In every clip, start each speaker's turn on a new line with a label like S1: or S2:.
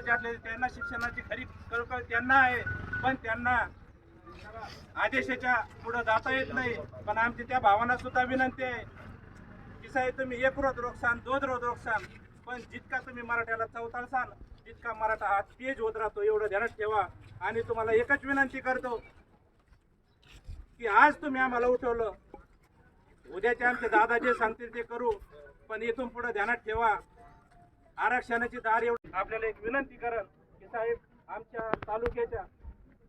S1: महत्त्वाचे त्यांना शिक्षणाची खरी कळकळ त्यांना आहे. पण त्यांना आदेशाच्या पुढे जाता येत नाही. पण आमची त्या भावांना सुद्धा विनंती आहे. की साहेब तुम्ही एक रोज रोखसान दोन रोज रोखसान. पण जितका तुम्ही मराठ्याला चौताळसान तितका मराठा हा तेज होत राहतो. एवढं ध्यानात ठेवा. आणि तुम्हाला एकच विनंती करतो की आज तुम्ही आम्हाला उठवलं. उद्याचे आमचे दादा जे सांगतील ते करू. पण इथून पुढे ध्यानात ठेवा. आरक्षणाची दार एवढी. आपल्याला एक विनंती करण की साहेब आमच्या तालुक्याच्या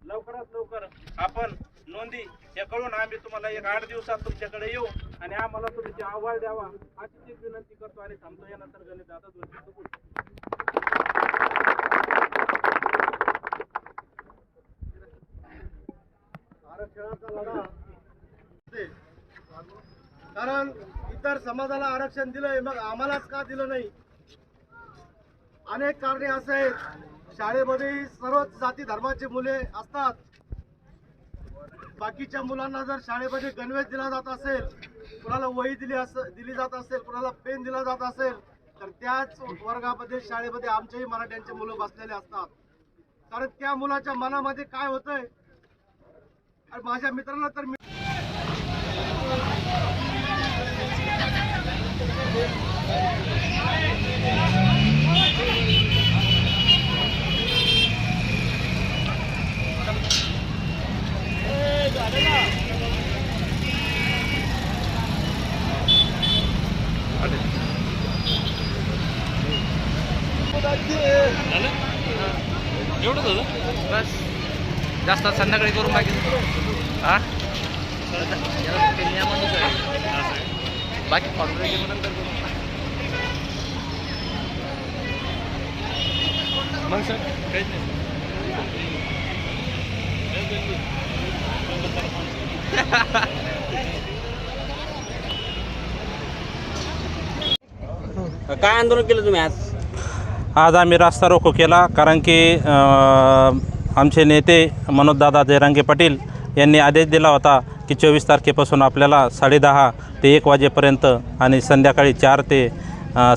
S1: लवकरात लवकर आपण नोंदी हे कळून आम्ही तुम्हाला एक आठ दिवसात तुमच्याकडे येऊ आणि आम्हाला तुमची अहवाल द्यावा अशीच एक विनंती करतो आणि थांबतो. यानंतर गणित दादा दोन
S2: आरक्षणाचा लढा. ते. कारण इतर समाजाला आरक्षण दिलंय मग आम्हालाच का दिलं नाही? अनेक कारणे असे. आहेत शाळेमध्ये सर्वच जाती धर्माची मुले असतात. बाकीच्या मुलांना जर शाळेमध्ये गणवेश दिला जात असेल कुणाला वही दिली अस दिली जात असेल कुणाला पेन दिला जात असेल तर त्याच वर्गामध्ये शाळेमध्ये आमच्याही मराठ्यांचे मुलं बसलेले असतात. कारण त्या मुलाच्या मनामध्ये काय होतंय? आणि माझ्या मित्रांना तर
S3: एवढंच होतं? बस. जास्त संध्याकाळी करून बाकी हा. बाकी फॉर्मॅलिटी नंतर करू मग सर? काहीच नाही.
S4: काय आंदोलन केलं तुम्ही आज?
S1: आज आम्ही रास्ता रोको केला कारण की आमचे नेते मनोजदादा जयरांगे पाटील यांनी आदेश दिला होता की चोवीस तारखेपासून आपल्याला साडेदहा ते एक वाजेपर्यंत आणि संध्याकाळी चार ते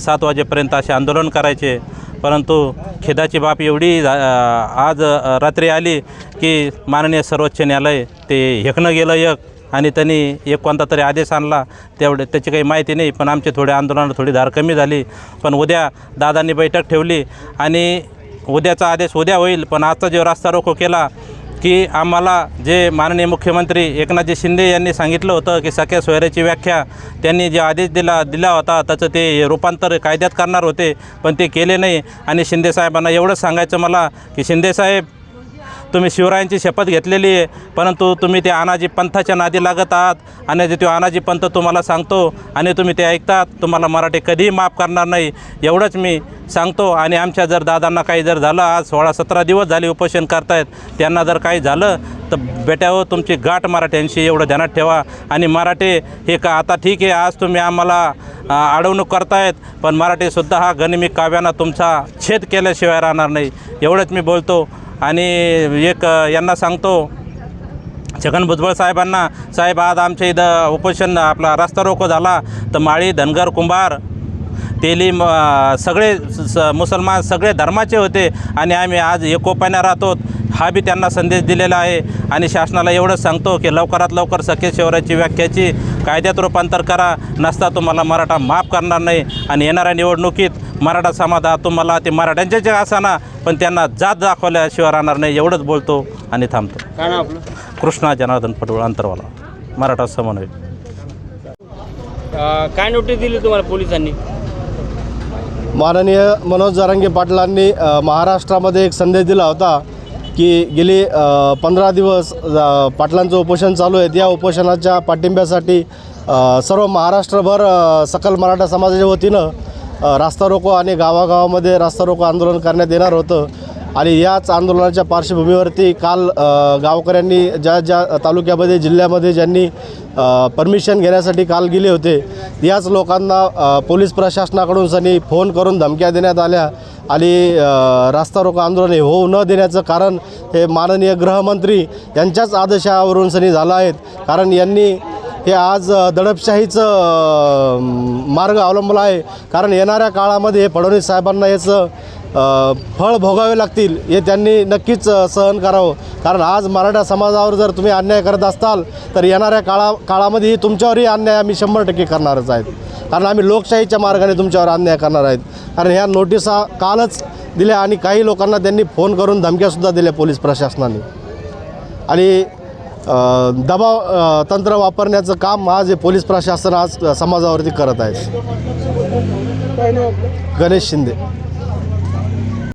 S1: सात वाजेपर्यंत असे आंदोलन करायचे. परंतु खेदाची बाब एवढी आज रात्री आली की माननीय सर्वोच्च न्यायालय ते हेकणं गेलं एक. आणि त्यांनी एक कोणता तरी आदेश आणला तेवढे त्याची काही माहिती नाही पण आमचे थोडे आंदोलन थोडी धार कमी झाली. पण उद्या दादांनी बैठक ठेवली आणि उद्याचा आदेश उद्या होईल पण आजचा जो रास्ता रोको केला की आम्हाला जे माननीय मुख्यमंत्री एकनाथजी शिंदे यांनी सांगितलं होतं की सख्या सोयऱ्याची व्याख्या त्यांनी जे आदेश दिला दिला होता त्याचं ते रूपांतर कायद्यात करणार होते पण ते केले नाही. आणि शिंदेसाहेबांना एवढंच सांगायचं मला की शिंदेसाहेब तुम्ही शिवरायांची शपथ घेतलेली आहे परंतु तुम्ही ते अनाजी पंथाच्या नादी लागत आहात आणि जे तो अनाजी पंथ तुम्हाला सांगतो आणि तुम्ही ते ऐकतात तुम्हाला मराठी कधीही माफ करणार नाही एवढंच मी सांगतो. आणि आमच्या जर दादांना काही जर झालं आज सोळा सतरा दिवस झाले उपोषण करतायत त्यांना जर काही झालं तर बेट्यावर तुमची गाठ मराठ्यांशी एवढं ध्यानात ठेवा. आणि मराठे हे का आता ठीक आहे आज तुम्ही आम्हाला अडवणूक करतायत पण मराठीसुद्धा हा गनिमी काव्यानं तुमचा छेद केल्याशिवाय राहणार नाही एवढंच मी बोलतो. आणि एक यांना सांगतो छगन भुजबळ साहेबांना साहेब आज आमच्या इथं उपोषण आपला रस्ता रोको झाला तर माळी धनगर कुंभार तेली म सगळे स- स- मुसलमान सगळे धर्माचे होते आणि आम्ही आज एकोप्याने राहतो. हा बी त्यांना संदेश दिलेला आहे. आणि शासनाला एवढंच सांगतो की लवकरात लवकर सखे शिवराची व्याख्याची कायद्यात रूपांतर करा नसता तुम्हाला मराठा माफ करणार नाही. आणि येणाऱ्या निवडणुकीत मराठा समाज हा तुम्हाला ते मराठ्यांचे जे असाना पण त्यांना जात दाखवल्याशिवाय राहणार नाही एवढंच बोलतो आणि थांबतो.
S4: काय नाव आपलं?
S1: कृष्णा जनार्दन पटोळ अंतरवाला मराठा समन्वय.
S4: अं, काय नोटीस दिली तुम्हाला पोलिसांनी?
S2: माननीय मनोज जारंगे पाटलांनी अ, महाराष्ट्रामध्ये एक संदेश दिला होता. की गेली पंधरा दिवस पाटलांचं उपोषण चालू आहे. या उपोषणाच्या पाठिंब्यासाठी सर्व महाराष्ट्रभर सकल मराठा समाजाच्या वतीनं रास्ता रोको आणि गावागावामध्ये रास्ता रोको आंदोलन करण्यात येणार होतं. आणि याच आंदोलनाच्या पार्श्वभूमीवरती काल गावकऱ्यांनी ज्या ज्या तालुक्यामध्ये जिल्ह्यामध्ये ज्यांनी परमिशन घेण्यासाठी काल गेले होते याच लोकांना पोलीस प्रशासनाकडून सनी फोन करून धमक्या देण्यात आल्या आणि रास्ता रोको आंदोलन हे होऊ न देण्याचं कारण हे माननीय गृहमंत्री यांच्याच आदेशावरून सनी झालं आहेत. कारण यांनी हे आज दडपशाहीचं मार्ग अवलंबला आहे. कारण येणाऱ्या काळामध्ये फडणवीस साहेबांना याचं फळ भोगावे लागतील हे त्यांनी नक्कीच सहन करावं. कारण आज मराठा समाजावर जर तुम्ही अन्याय करत असताल तर येणाऱ्या काळा काळामध्येही तुमच्यावरही अन्याय आम्ही शंभर टक्के करणारच आहेत. कारण आम्ही लोकशाहीच्या मार्गाने तुमच्यावर अन्याय करणार आहेत. कारण ह्या नोटिसा कालच दिल्या आणि काही लोकांना त्यांनी फोन करून धमक्यासुद्धा दिल्या पोलीस प्रशासनाने. आणि दबाव तंत्र वापरण्याचं काम आज हे पोलीस प्रशासन आज समाजावरती करत आहे गणेश शिंदे.